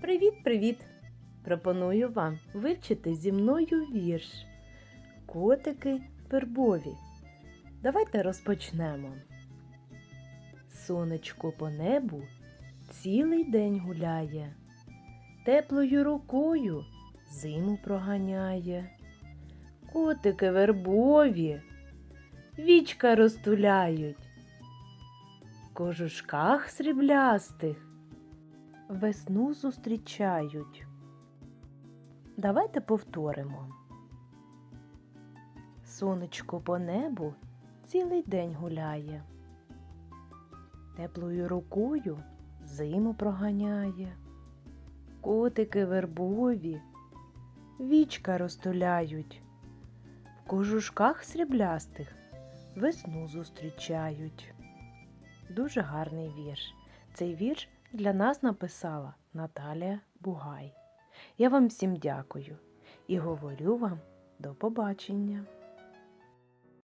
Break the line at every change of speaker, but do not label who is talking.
Привіт-привіт! Пропоную вам вивчити зі мною вірш Котики вербові. Давайте розпочнемо. Сонечко по небу цілий день гуляє, теплою рукою зиму проганяє. Котики вербові вічка розтуляють, кожушках сріблястих весну зустрічають. Давайте повторимо. Сонечко по небу цілий день гуляє, теплою рукою зиму проганяє. Котики вербові вічка розтуляють, в кожушках сріблястих весну зустрічають. Дуже гарний вірш. Цей вірш для нас написала Наталія Бугай. Я вам всім дякую і говорю вам до побачення.